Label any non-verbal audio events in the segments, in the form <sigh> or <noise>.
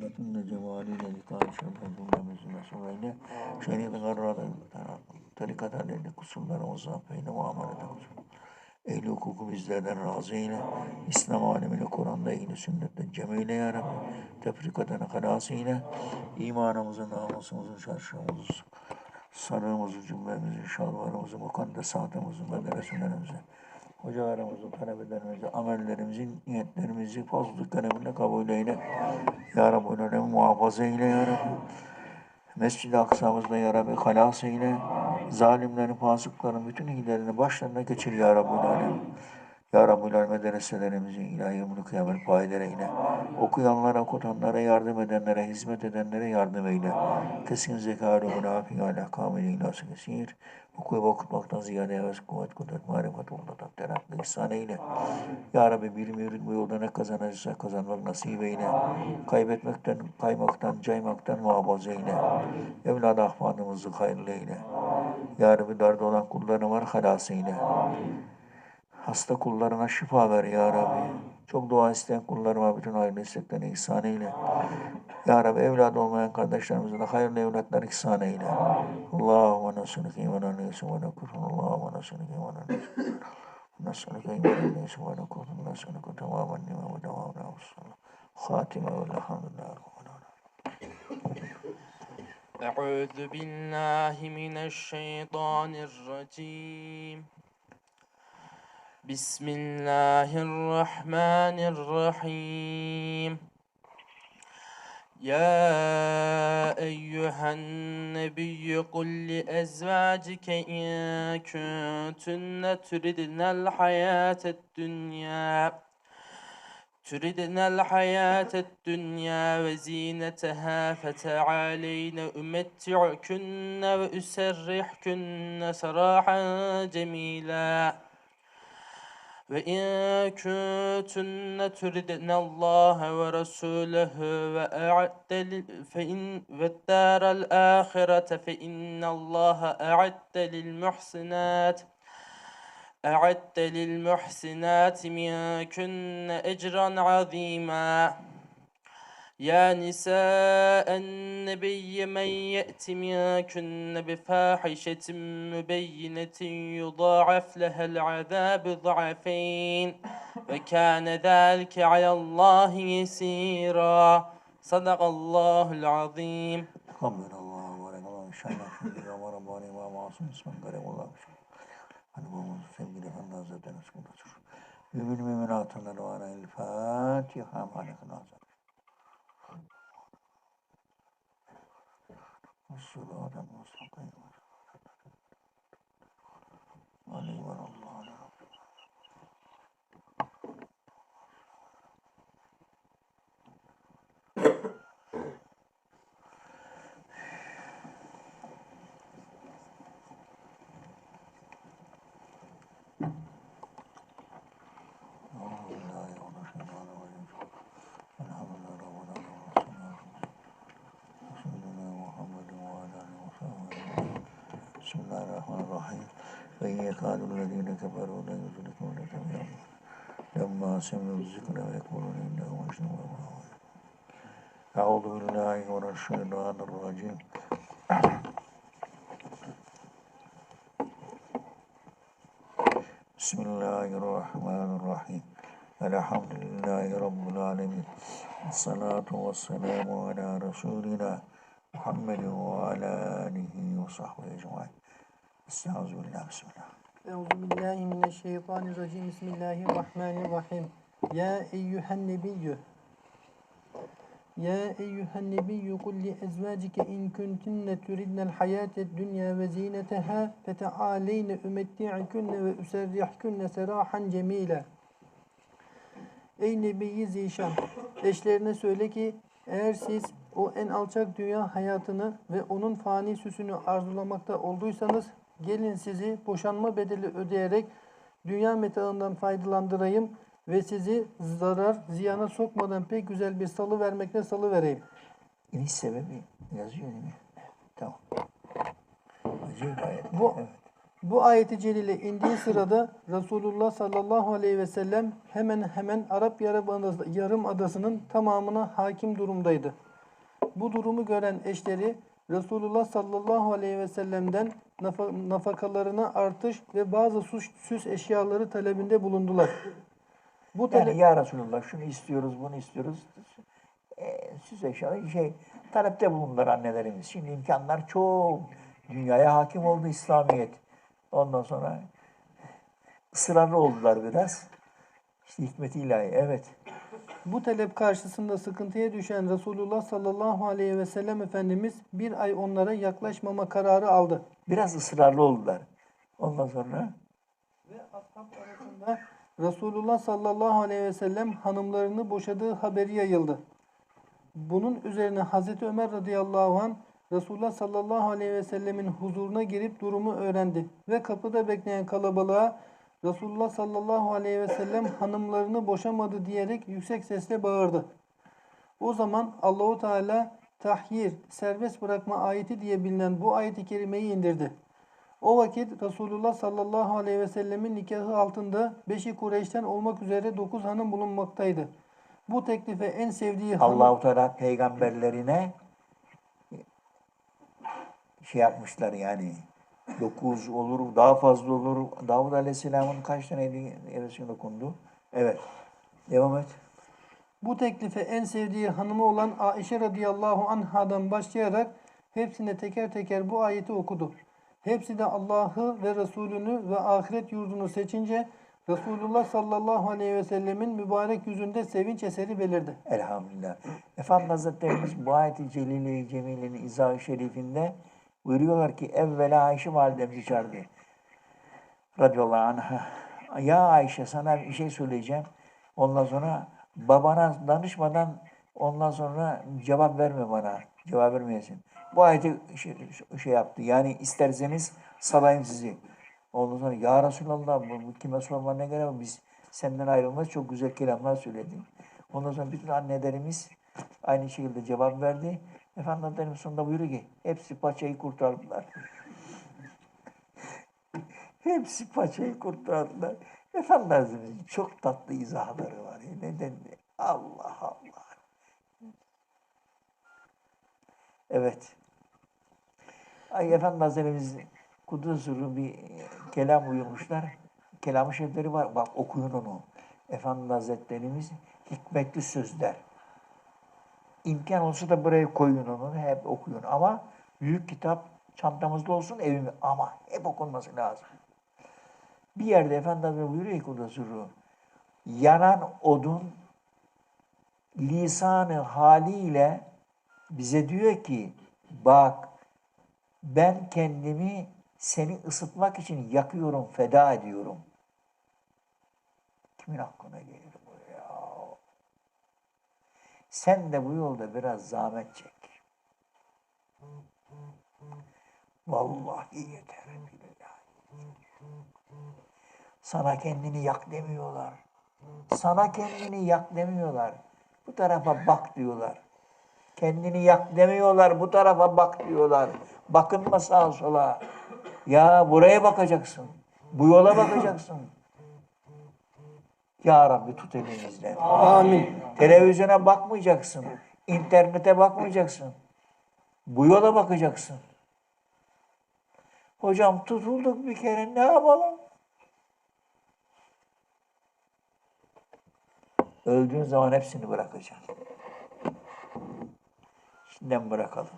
sünnetinle cemaliyle likan şerfe cümlemizi mesul eyle. Şerif-i garrada tarikat aleyhine kusurlarımızı affeyle muameletimizi. Ehli hukuku bizlerden razı eyle. İslam alemini Kur'an'da eyle, sünnette cemile ya Rabbi. Tefrikatını halas eyle. İmanımızı, namusumuzu, çarşımızı, sarığımızı, cümlemizi, şalvarımızı, mukaddesatımızı, medreselerimizi, hocalarımızı, talebelerimizi, amellerimizi, niyetlerimizi fazl-ı keremine kabul eyle. Ya Rabbi alemi muhafaza eyle ya Rabbi. Mescid-i Aksa'mızda ya Rabbi halas eyle. Zalimlerin, fasıkların bütün hilerini başlarına geçir ya Rabbi alem. Ya Rabbi alem medreselerimizi ilahi ömrü kıyamet payidere eyle. Okuyanlara, okutanlara, yardım edenlere, hizmet edenlere yardım eyle. Kesin zekalı, münafi, ala kamil, ilası kesir. Okuyup okutmaktan ziyade heves, kuvvet, kudret, marifet, umdatat, terakki, ihsan eyle. Ya Rabbi bilim yürüt bu yolda ne kazanırsa kazanmak nasip eyle. Kaybetmekten, kaymaktan, caymaktan muhafaza eyle. Evlad ahvanımızı hayırlı eyle. Ya Rabbi darda olan kullarına var halas eyle. Hasta kullarına şifa ver ya Rabbi. Çok dua isteyen kullarıma bütün hayırlı isteklerini ihsan eyle. Ya Rabbi evladı olmayan kardeşlerimize de hayırlı evlatlar ihsan eyle. Allahümme nasılike imanan neyse ve nekurun. Allahümme nasılike imanan neyse. Nasılike imanan neyse ve nekurun. Nasılike tamamen nime ve devamına ve sallam. Hatime ve elhamdülillah. أعوذ بالله من الشيطان الرجيم بسم الله الرحمن الرحيم. يا أيها النبي قل لأزواجك إن كنتن تردن الحياة الدنيا تردن الحياة الدنيا وزينتها فتعالين أمتعكن وأسرحكن سراحا جميلا. وإن كنتن تردن الله ورسوله وأعد فإن والدار الآخرة فإن الله أعد للمحسنات أعدت للمحسنات منكن أجرا عظيما. يا نساء النبي من يأت منكن بفاحشة مبينة يضاعف لها العذاب ضعفين وكان ذلك على الله يسيرا صدق الله العظيم Kabul Allah ve rekallahu inşallah şimdi ve Rabbani ve masum ismen garibullah. Hani bu sevgili Efendi Hazretleri sıkıntıdır. Mümin müminatına duana il Fatiha malekun الصراط المستقيم علي وعلى الله Thank you. بسم الله الرحمن الرحيم. فإن يكاد الذين كفروا ليزلقونك بأمر لما سمعوا الذكر ويقولون إنه مجنون أعوذ بالله من الشيطان الرجيم. بسم الله الرحمن الرحيم. الحمد لله رب العالمين. الصلاة والسلام على رسولنا محمد وعلى آله وصحبه أجمعين. Estağfirullah. Bismillah. Euzubillahimineşşeytanirracim. Bismillahirrahmanirrahim. Ya eyyühen nebiyyü. Ya eyyühen nebiyyü kulli ezvacike in kuntunne turidnel hayate dünya ve zineteha fetealeyne ümetti'künne ve üserrihkünne serahan cemile. Ey Nebi Zişan, eşlerine söyle ki eğer siz o en alçak dünya hayatını ve onun fani süsünü arzulamakta olduysanız gelin sizi boşanma bedeli ödeyerek dünya metaından faydalandırayım ve sizi zarar ziyana sokmadan pek güzel bir salı vermekle salı vereyim. İniş sebebi yazıyor değil mi? Tamam. Acayip ayet. Bu Evet. bu ayeti celile indiği sırada Resulullah sallallahu aleyhi ve sellem hemen hemen Arap Yarımadası- Yarımadası'nın tamamına hakim durumdaydı. Bu durumu gören eşleri Resulullah sallallahu aleyhi ve sellem'den nafa- nafakalarına artış ve bazı süs, süs eşyaları talebinde bulundular. Bu talep Yani ya Resulullah şunu istiyoruz, bunu istiyoruz. E, süs eşyalı şey talepte bulundular annelerimiz. Şimdi imkanlar çok. Dünyaya hakim oldu İslamiyet. Ondan sonra ısrarlı oldular biraz. İşte hikmet ilahi. Evet. Bu talep karşısında sıkıntıya düşen Resulullah sallallahu aleyhi ve sellem Efendimiz bir ay onlara yaklaşmama kararı aldı. Biraz ısrarlı oldular. Ondan sonra Ve ashab arasında Resulullah sallallahu aleyhi ve sellem hanımlarını boşadığı haberi yayıldı. Bunun üzerine Hazreti Ömer radıyallahu an Resulullah sallallahu aleyhi ve sellemin huzuruna girip durumu öğrendi. Ve kapıda bekleyen kalabalığa Resulullah sallallahu aleyhi ve sellem hanımlarını boşamadı diyerek yüksek sesle bağırdı. O zaman Allahu Teala tahyir, serbest bırakma ayeti diye bilinen bu ayeti kerimeyi indirdi. O vakit Resulullah sallallahu aleyhi ve sellemin nikahı altında beşi Kureyş'ten olmak üzere dokuz hanım bulunmaktaydı. Bu teklife en sevdiği hanım Allahu Teala peygamberlerine şey yapmışlar yani. Dokuz olur, daha fazla olur. Davud Aleyhisselam'ın kaç tane evresi okundu? Evet. Devam et. bu teklife en sevdiği hanımı olan Aişe radıyallahu anhadan başlayarak hepsine teker teker bu ayeti okudu. Hepsi de Allah'ı ve Resulünü ve ahiret yurdunu seçince Resulullah sallallahu aleyhi ve sellemin mübarek yüzünde sevinç eseri belirdi. Elhamdülillah. Efendimiz Hazretlerimiz bu ayet-i celile-i cemilenin izah-ı şerifinde buyuruyorlar ki evvela Ayşe validemizi çağırdı. Radıyallahu anh'a. Ya Ayşe sana bir şey söyleyeceğim. Ondan sonra babana danışmadan ondan sonra cevap verme bana. Cevap vermeyesin. Bu ayeti şey, şey yaptı. Yani isterseniz salayım sizi. Ondan sonra ya Resulallah bu, kime sorma ne gerek? Biz senden ayrılmaz çok güzel kelamlar söyledin. Ondan sonra bütün annelerimiz aynı şekilde cevap verdi. Efendimiz sonunda buyuruyor ki hepsi paçayı kurtardılar. <laughs> hepsi paçayı kurtardılar. Efendimiz'in çok tatlı izahları var. ya. Neden? Allah Allah. Evet. Ay Efendi Hazretlerimiz Kudüs bir kelam buyurmuşlar. Kelam-ı var. Bak okuyun onu. Efendi Hazretlerimiz hikmetli sözler. İmkan olsa da buraya koyun onu. Hep okuyun. Ama büyük kitap çantamızda olsun evimi. Ama hep okunması lazım. Bir yerde Efendi Hazretleri buyuruyor ki Kudüs Sırrı. Yanan odun lisanı haliyle bize diyor ki bak ben kendimi seni ısıtmak için yakıyorum, feda ediyorum. Kimin aklına ya? Sen de bu yolda biraz zahmet çek. Vallahi yeter. billahi. Sana kendini yak demiyorlar. Sana kendini yak demiyorlar. Bu tarafa bak diyorlar. Kendini yak demiyorlar. Bu tarafa bak diyorlar. Bakınma sağa sola. Ya buraya bakacaksın. Bu yola bakacaksın. Ya Rabbi tut elimizden. Amin. Televizyona bakmayacaksın. İnternete bakmayacaksın. Bu yola bakacaksın. Hocam tutulduk bir kere ne yapalım? Öldüğün zaman hepsini bırakacaksın. Şimdiden bırakalım.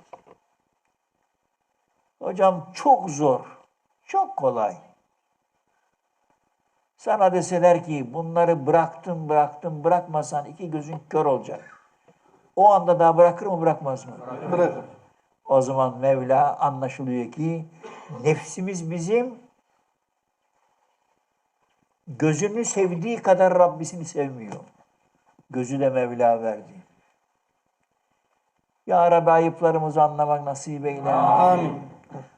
Hocam çok zor. Çok kolay. Sana deseler ki bunları bıraktın bıraktın bırakmasan iki gözün kör olacak. O anda daha bırakır mı bırakmaz mı? Bırak. O zaman Mevla anlaşılıyor ki nefsimiz bizim gözünü sevdiği kadar Rabbisini sevmiyor. Gözü de Mevla verdi. Ya Rabbi ayıplarımızı anlamak nasip eyle. Amin.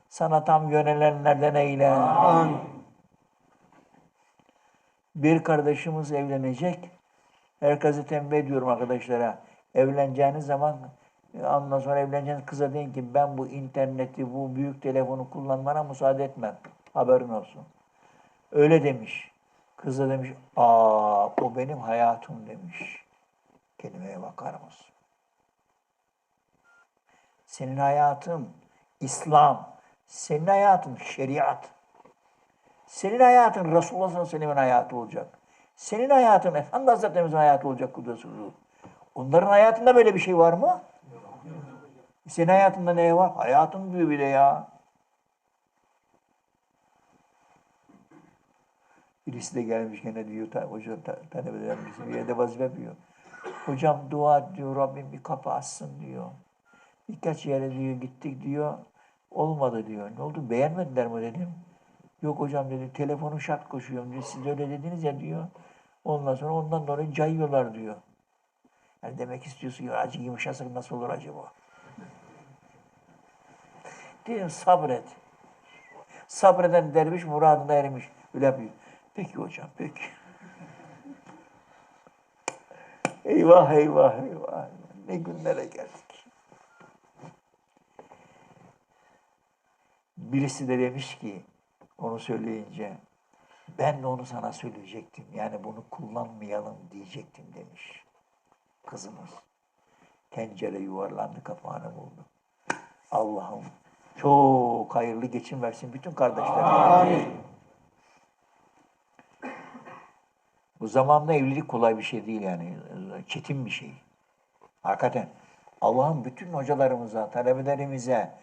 Sana tam yönelenlerden eyle. Amin. Bir kardeşimiz evlenecek. Herkese tembih ediyorum arkadaşlara. Evleneceğiniz zaman ondan sonra evleneceğiniz kıza deyin ki ben bu interneti, bu büyük telefonu kullanmana müsaade etmem. Haberin olsun. Öyle demiş. Kız da demiş, aa o benim hayatım demiş. Kelimeye bakar mısın? Senin hayatın İslam. Senin hayatın şeriat. Senin hayatın Resulullah sallallahu aleyhi ve sellem'in hayatı olacak. Senin hayatın Efendi Hazretlerimizin hayatı olacak Kudüs'ü. Onların hayatında böyle bir şey var mı? Senin hayatında ne var? Hayatın diyor bile ya. Birisi de gelmiş gene diyor, ta, hoca ta, bir yerde vazife yapıyor. Hocam dua diyor, Rabbim bir kapı açsın diyor. Birkaç yere diyor gittik diyor. Olmadı diyor. Ne oldu beğenmediler mi dedim. Yok hocam dedi telefonu şart koşuyorum diyor. Siz öyle dediniz ya diyor. Ondan sonra ondan dolayı cayıyorlar diyor. Yani demek istiyorsun ki acı yumuşasak nasıl olur acaba? Dedim sabret. Sabreden derviş muradına ermiş. Öyle yapıyor. Peki hocam peki. eyvah eyvah eyvah. Ne günlere geldik. Birisi de demiş ki onu söyleyince ben de onu sana söyleyecektim. Yani bunu kullanmayalım diyecektim demiş. Kızımız. Tencere yuvarlandı kapağını buldu. Allah'ım çok hayırlı geçim versin bütün kardeşlerime. Amin. Bu zamanda evlilik kolay bir şey değil yani. Çetin bir şey. Hakikaten. Allah'ım bütün hocalarımıza, talebelerimize,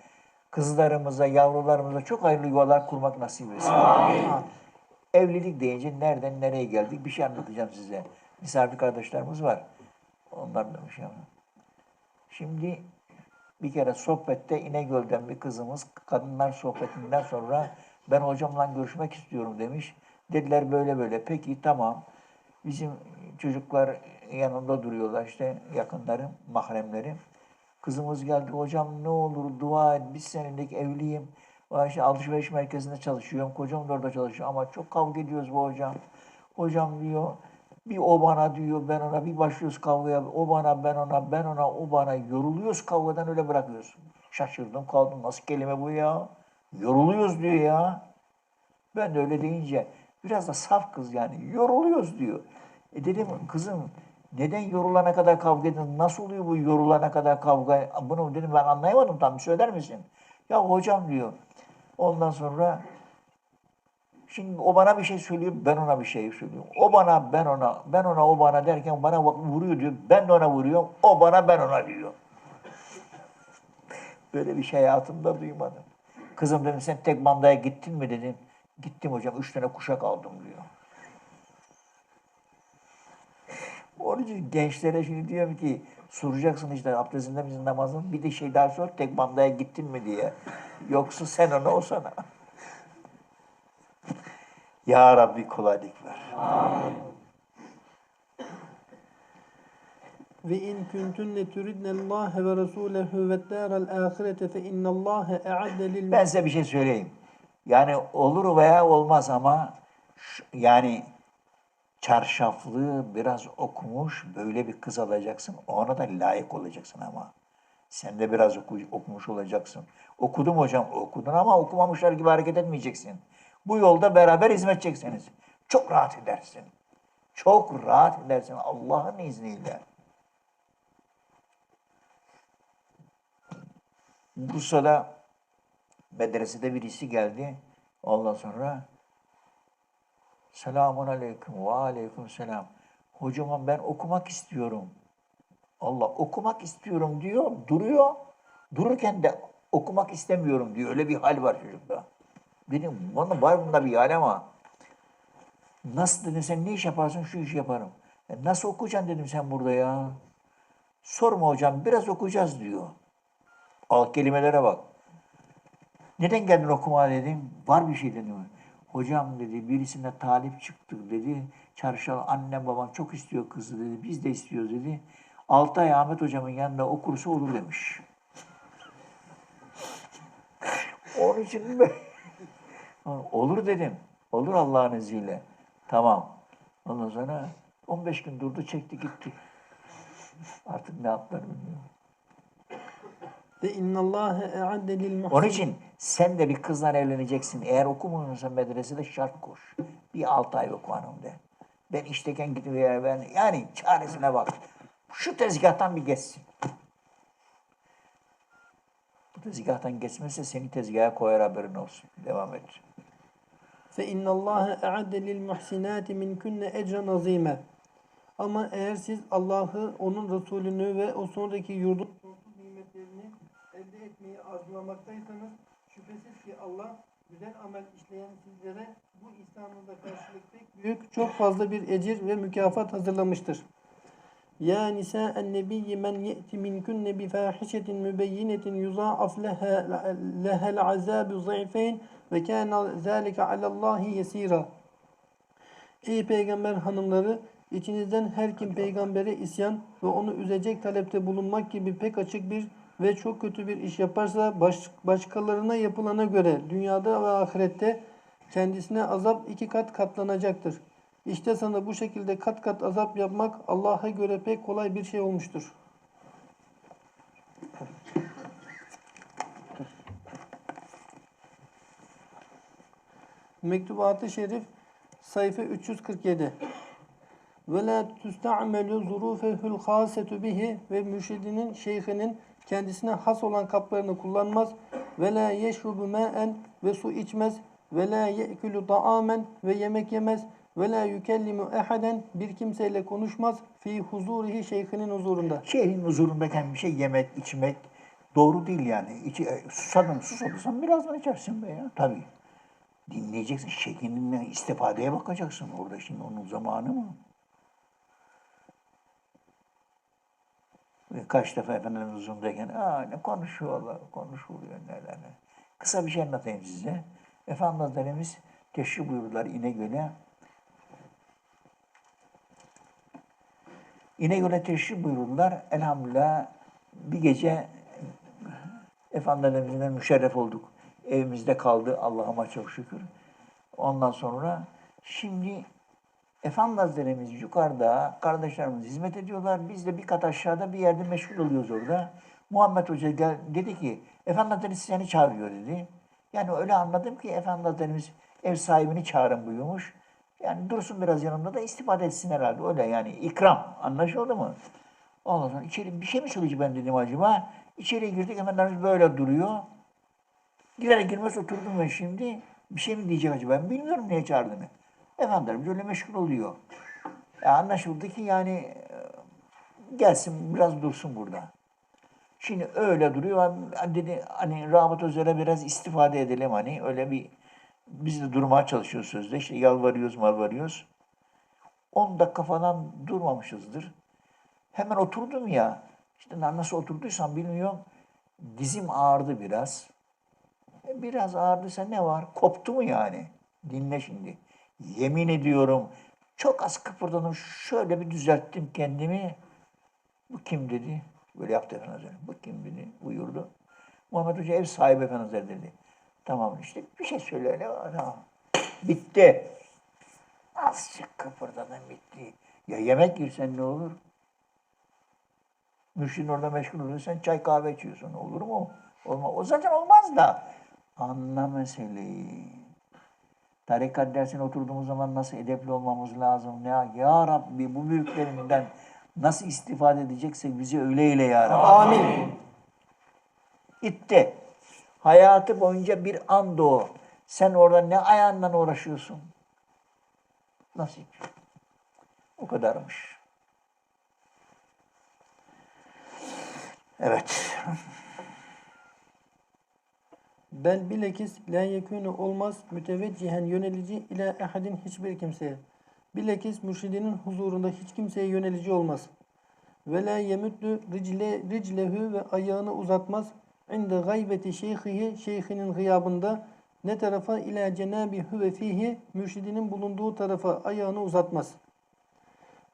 kızlarımıza, yavrularımıza çok hayırlı yuvalar kurmak nasip etsin. Evlilik deyince nereden nereye geldik bir şey anlatacağım size. Misafir kardeşlerimiz var. Onlar da bir şey anlat- Şimdi bir kere sohbette İnegöl'den bir kızımız kadınlar sohbetinden sonra ben hocamla görüşmek istiyorum demiş. Dediler böyle böyle. Peki tamam. Bizim çocuklar yanında duruyorlar işte yakınlarım, mahremlerim. Kızımız geldi. Hocam ne olur dua et. Biz seninle evliyim. İşte alışveriş merkezinde çalışıyorum. Kocam da orada çalışıyor ama çok kavga ediyoruz bu hocam. Hocam diyor bir o bana diyor ben ona bir başlıyoruz kavgaya. O bana ben ona ben ona o bana yoruluyoruz kavgadan öyle bırakıyoruz. Şaşırdım kaldım. Nasıl kelime bu ya? Yoruluyoruz diyor ya. Ben de öyle deyince biraz da saf kız yani yoruluyoruz diyor. E dedim kızım neden yorulana kadar kavga edin? Nasıl oluyor bu yorulana kadar kavga? Bunu dedim ben anlayamadım tam söyler misin? Ya hocam diyor. Ondan sonra şimdi o bana bir şey söylüyor, ben ona bir şey söylüyorum. O bana, ben ona, ben ona, o bana derken bana vuruyor diyor. Ben de ona vuruyorum. O bana, ben ona diyor. <laughs> Böyle bir şey hayatımda duymadım. Kızım dedim sen tek mandaya gittin mi dedim. Gittim hocam. Üç tane kuşak aldım diyor. Onun için gençlere şimdi diyorum ki soracaksın işte abdestinde misin namazın bir de şey daha sor tek mandaya gittin mi diye. Yoksa sen ona o sana. ya Rabbi kolaylık ver. Ve in kuntunne turidne Allah ve Resulehu ve daral ahirete fe innallaha e'adde lil Ben size bir şey söyleyeyim. Yani olur veya olmaz ama şu- yani çarşaflı biraz okumuş böyle bir kız alacaksın. Ona da layık olacaksın ama. Sen de biraz oku- okumuş olacaksın. Okudum hocam okudun ama okumamışlar gibi hareket etmeyeceksin. Bu yolda beraber hizmet edeceksiniz. Çok rahat edersin. Çok rahat edersin Allah'ın izniyle. Bursa'da medresede birisi geldi. Ondan sonra selamun aleyküm ve aleyküm selam. Hocam ben okumak istiyorum. Allah okumak istiyorum diyor, duruyor. Dururken de okumak istemiyorum diyor. Öyle bir hal var çocukta. Dedim bana var bunda bir hal ama nasıl dedim sen ne iş yaparsın şu işi yaparım. "E, nasıl okuyacaksın dedim sen burada ya. Sorma hocam biraz okuyacağız diyor. Al kelimelere bak. Neden geldin okumaya dedim. Var bir şey dedim. Hocam dedi birisine talip çıktık dedi. Çarşaf annem babam çok istiyor kızı dedi. Biz de istiyoruz dedi. Altı ay Ahmet hocamın yanında okursa olur demiş. Onun için ben olur dedim. Olur Allah'ın izniyle. Tamam. Ondan sonra 15 gün durdu çekti gitti. Artık ne yaptılar bilmiyorum. ve innallaha e'adde lil Onun için sen de bir kızla evleneceksin. Eğer okumuyorsan medresede şart koş. Bir altı ay oku hanım de. Ben işteken gidiyor ben. Yani çaresine bak. Şu tezgahtan bir geçsin. Bu tezgahtan geçmezse seni tezgaha koyar haberin olsun. Devam et. فَاِنَّ اللّٰهَ اَعَدَّ لِلْمُحْسِنَاتِ مِنْكُنَّ اَجْرًا عَظ۪يمًا Ama eğer siz Allah'ı, onun Resulünü ve o sonraki yurdun sonsuz nimetlerini elde etmeyi arzulamaktaysanız şüphesiz ki Allah güzel amel işleyen sizlere bu ihsanında karşılık pek büyük, çok fazla bir ecir ve mükafat hazırlamıştır. Ya nisa en-nebiyyi men ye'ti minkunne bi fahishetin mübeyyinetin yuza'af lehel azabu zayfeyn ve kana zalika alallahi yesira. Ey peygamber hanımları içinizden her kim peygambere isyan ve onu üzecek talepte bulunmak gibi pek açık bir ve çok kötü bir iş yaparsa baş, başkalarına yapılana göre dünyada ve ahirette kendisine azap iki kat katlanacaktır. İşte sana bu şekilde kat kat azap yapmak Allah'a göre pek kolay bir şey olmuştur. Mektubat-ı Şerif sayfa 347 ve la tusta'melu zurufehul hasetu bihi ve mürşidinin şeyhinin kendisine has olan kaplarını kullanmaz ve la yeşrubu ma'en ve su içmez ve la ye'kulu ta'amen ve yemek yemez ve la yükellimu ehaden bir kimseyle konuşmaz fi huzurihi şeyhinin huzurunda. Şeyhin huzurundayken bir şey yemek, içmek doğru değil yani. İçi, e, susadın, susadıysan birazdan içersin be ya. Tabii. Dinleyeceksin. Şeyhinin istifadeye bakacaksın. Orada şimdi onun zamanı mı? Kaç defa Efendimiz huzurundayken Aa, ne konuşuyorlar, konuşuluyor neler. ne." Kısa bir şey anlatayım size. Efendimiz Hazretlerimiz teşrif buyurdular İnegöl'e. İnegöl'e teşrif buyurdular. Elhamdülillah bir gece Efendimiz'den müşerref olduk. Evimizde kaldı Allah'ıma çok şükür. Ondan sonra şimdi Efendi Hazretlerimiz yukarıda kardeşlerimiz hizmet ediyorlar. Biz de bir kat aşağıda bir yerde meşgul oluyoruz orada. Muhammed Hoca gel, dedi ki Efendi Hazretlerimiz seni çağırıyor dedi. Yani öyle anladım ki Efendi Hazretlerimiz ev sahibini çağırın buyurmuş. Yani dursun biraz yanımda da istifade etsin herhalde. Öyle yani ikram. Anlaşıldı mı? Ondan sonra içeri bir şey mi söyleyecek ben dedim acaba. İçeriye girdik Efendimiz böyle duruyor. Girer girmez oturdum ben şimdi. Bir şey mi diyecek acaba? Ben bilmiyorum niye çağırdığını. Efendimiz öyle meşgul oluyor. Ya anlaşıldı ki yani e, gelsin biraz dursun burada. Şimdi öyle duruyor. Dedi hani Rahmet Özer'e biraz istifade edelim hani öyle bir biz de durmaya çalışıyoruz sözde. İşte yalvarıyoruz malvarıyoruz. 10 dakika falan durmamışızdır. Hemen oturdum ya. İşte nasıl oturduysam bilmiyorum. Dizim ağrıdı biraz. E, Biraz ağrıdıysa ne var? Koptu mu yani? Dinle şimdi. Yemin ediyorum çok az kıpırdadım. Şöyle bir düzelttim kendimi. Bu kim dedi. Böyle yaptı Efendi Hazretleri. Bu kim dedi. Buyurdu. Muhammed Hoca ev sahibi Efendi Hazretleri dedi. Tamam işte bir şey söyle öyle. Tamam. Bitti. Azıcık kıpırdadım bitti. Ya yemek yersen ne olur? Mürşidin orada meşgul oluyorsan çay kahve içiyorsun. Olur mu? Olmaz. O zaten olmaz da. Anla meseleyi. Tarikat dersine oturduğumuz zaman nasıl edepli olmamız lazım? Ya, ya Rabbi bu büyüklerinden nasıl istifade edeceksek bizi öyle eyle ya Rabbi. Amin. Gitti. Hayatı boyunca bir anda o. Sen orada ne ayağından uğraşıyorsun? Nasip. O kadarmış. Evet. Bel bilekis la yekûnü olmaz müteveccihen yönelici ila ehadin hiçbir kimseye. Bilekis mürşidinin huzurunda hiç kimseye yönelici olmaz. Ve la yemüddü ricle, riclehu ve ayağını uzatmaz. İnde gaybeti şeyhihi şeyhinin gıyabında ne tarafa ila cenabi huve fihi mürşidinin bulunduğu tarafa ayağını uzatmaz.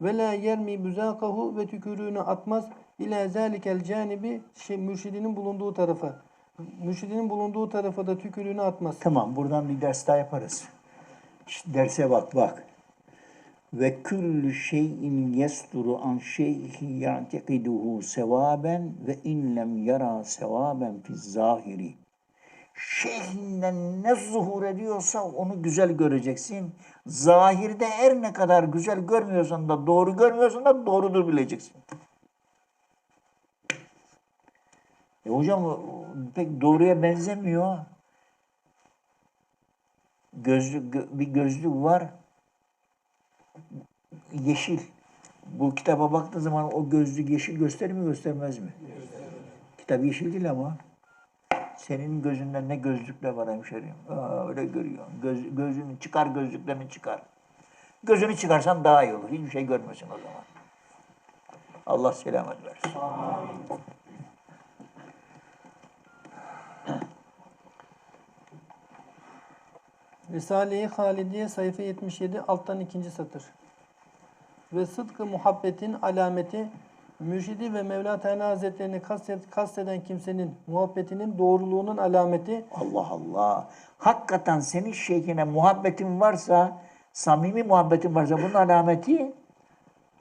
Ve la yermi büzakahu ve tükürüğünü atmaz ila zalikel canibi şey, mürşidinin bulunduğu tarafa. Mürşidinin bulunduğu tarafa da tükürüğünü atmaz. Tamam buradan bir ders daha yaparız. İşte derse bak bak. Ve küllü şeyin yesturu an şeyhi ya'tekiduhu sevaben ve inlem yara sevaben fi zahiri. Şeyhinden ne zuhur ediyorsa onu güzel göreceksin. Zahirde her ne kadar güzel görmüyorsan da doğru görmüyorsan da doğrudur bileceksin. E hocam pek doğruya benzemiyor. Gözlük, gö- bir gözlük var. Yeşil. Bu kitaba baktığı zaman o gözlük yeşil gösterir mi göstermez mi? Kitap yeşil değil ama. Senin gözünden ne gözlükler var hemşerim. Aa, öyle görüyor. Göz, gözünü çıkar gözlüklerini çıkar. Gözünü çıkarsan daha iyi olur. Hiçbir şey görmesin o zaman. Allah selamet versin. Risale-i Halidiye sayfa 77 alttan ikinci satır. Ve sıdkı muhabbetin alameti mürşidi ve Mevla Teala Hazretlerini kastet, kasteden kimsenin muhabbetinin doğruluğunun alameti Allah Allah. Hakikaten senin şeyhine muhabbetin varsa, samimi muhabbetin varsa bunun alameti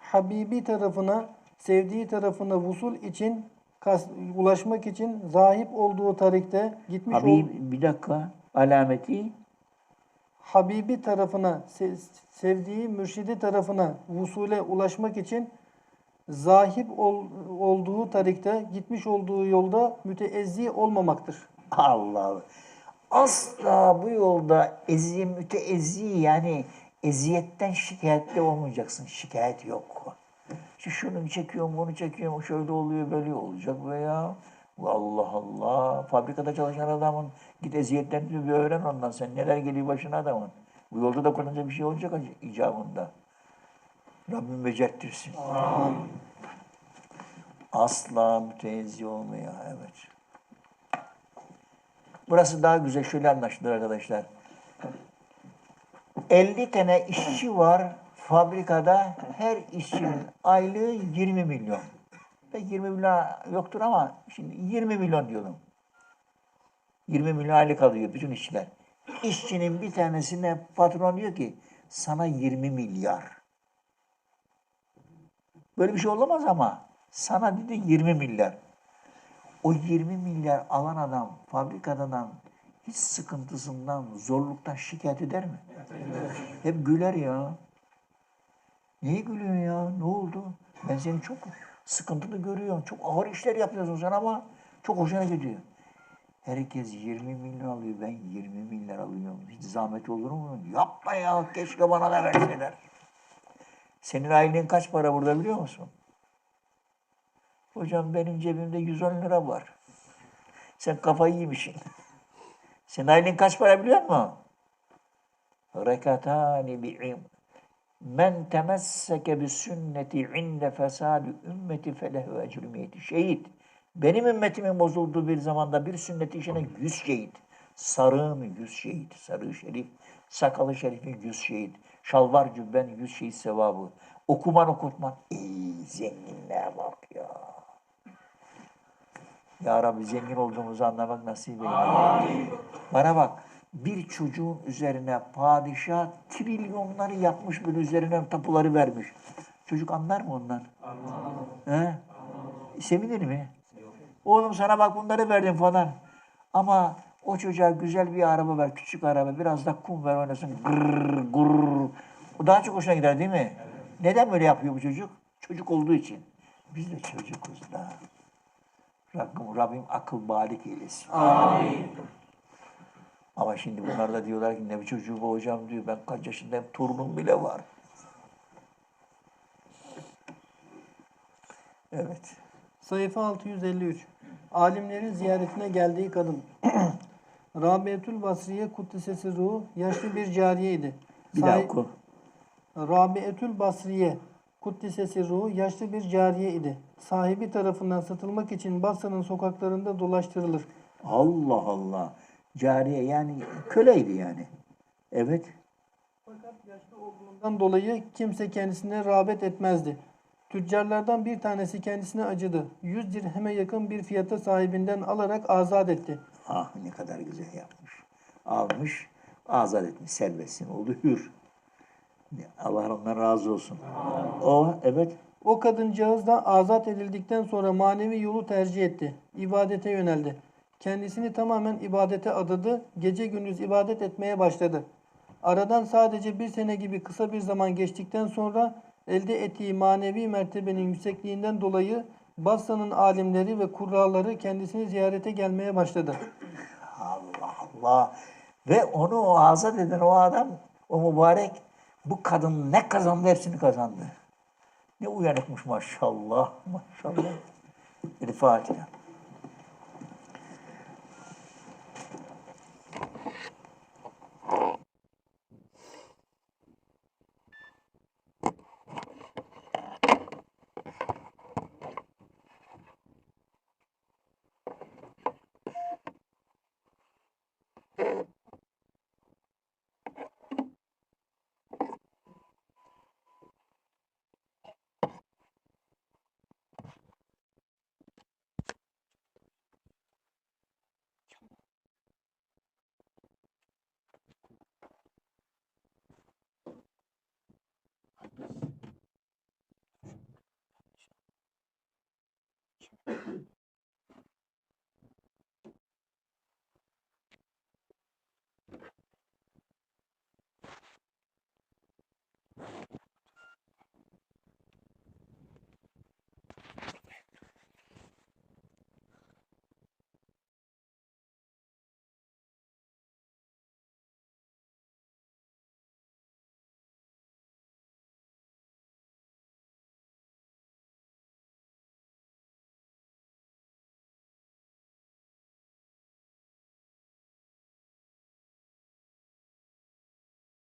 Habibi tarafına, sevdiği tarafına vusul için, kas- ulaşmak için zahip olduğu tarikte gitmiş ol- Habib, bir dakika alameti Habibi tarafına, se- sevdiği mürşidi tarafına vusule ulaşmak için zahip ol- olduğu tarikte, gitmiş olduğu yolda müteezzi olmamaktır. Allah Allah. Asla bu yolda ezi, müteezzi yani eziyetten şikayetli olmayacaksın. Şikayet yok. Şu şunu çekiyorum, bunu çekiyorum, şöyle oluyor, böyle olacak veya Allah Allah. Fabrikada çalışan adamın git eziyetlerini bir öğren ondan sen. Neler geliyor başına adamın. Bu yolda da kullanacak bir şey olacak icabında. Rabbim becerttirsin. Asla müteezzi olmuyor. Evet. Burası daha güzel. Şöyle anlaşılır arkadaşlar. 50 tane işçi var fabrikada. Her işçinin aylığı 20 milyon. Pek 20 milyon yoktur ama şimdi 20 milyon diyorum. 20 milyon aylık alıyor bütün işçiler. İşçinin bir tanesine patron diyor ki sana 20 milyar. Böyle bir şey olamaz ama sana dedi 20 milyar. O 20 milyar alan adam fabrikadan hiç sıkıntısından, zorluktan şikayet eder mi? Hep güler ya. Niye gülüyorsun ya? Ne oldu? Ben seni çok sıkıntılı görüyorum. Çok ağır işler yapıyorsun sen ama çok hoşuna gidiyor. Herkes 20 milyon alıyor. Ben 20 milyar alıyorum. Hiç zahmet olur mu? Yapma ya. Keşke bana da verseler. Senin ailen kaç para burada biliyor musun? Hocam benim cebimde 110 lira var. Sen kafayı yemişsin. Senin ailen kaç para biliyor musun? Rekatani bi'im. Men temesseke bi sünneti inde fesadi ümmeti felehu ecrümiyeti. Şehit. Benim ümmetimin bozulduğu bir zamanda bir sünneti işine yüz şehit. Sarığın yüz şehit. Sarığı şerif. Sakalı şerifin yüz şehit. Şalvar cübben yüz şehit sevabı. Okuman okutman. Ey zenginliğe bak ya. Ya Rabbi zengin olduğumuzu anlamak nasip eyle. Bana bak. Bir çocuğun üzerine padişah trilyonları yapmış bir üzerine tapuları vermiş. Çocuk anlar mı ondan? He? Sevinir mi? Oğlum sana bak bunları verdim falan. Ama o çocuğa güzel bir araba ver, küçük araba, biraz da kum ver oynasın. Gırr, gurr. O daha çok hoşuna gider değil mi? Neden böyle yapıyor bu çocuk? Çocuk olduğu için. Biz de çocukuz da. Rabbim, Rabbim akıl balik eylesin. Ama şimdi bunlar da diyorlar ki ne bir çocuğu bu hocam diyor. Ben kaç yaşındayım torunum bile var. Evet. Sayfa 653. Alimlerin ziyaretine geldiği kadın. <clears throat> Rabietül Basriye Kuddisesi Ruhu yaşlı bir cariyeydi. Bir daha oku. Rabietül Basriye Kuddisesi Ruhu yaşlı bir cariye idi. Sahibi tarafından satılmak için Basra'nın sokaklarında dolaştırılır. Allah Allah. Cariye yani köleydi yani. Evet. Fakat yaşlı olduğundan dolayı kimse kendisine rağbet etmezdi. Tüccarlardan bir tanesi kendisine acıdı. 100 dirheme yakın bir fiyata sahibinden alarak azat etti. Ah ne kadar güzel yapmış. Almış, azat etmiş, serbestsin, oldu hür. Allah ondan razı olsun. O, evet. O kadıncağız da azat edildikten sonra manevi yolu tercih etti. İbadete yöneldi. Kendisini tamamen ibadete adadı. Gece gündüz ibadet etmeye başladı. Aradan sadece bir sene gibi kısa bir zaman geçtikten sonra elde ettiği manevi mertebenin yüksekliğinden dolayı Basra'nın alimleri ve kurraları kendisini ziyarete gelmeye başladı. Allah Allah. Ve onu o azat eden o adam, o mübarek bu kadın ne kazandı hepsini kazandı. Ne uyanıkmış maşallah. Maşallah. El Fatiha.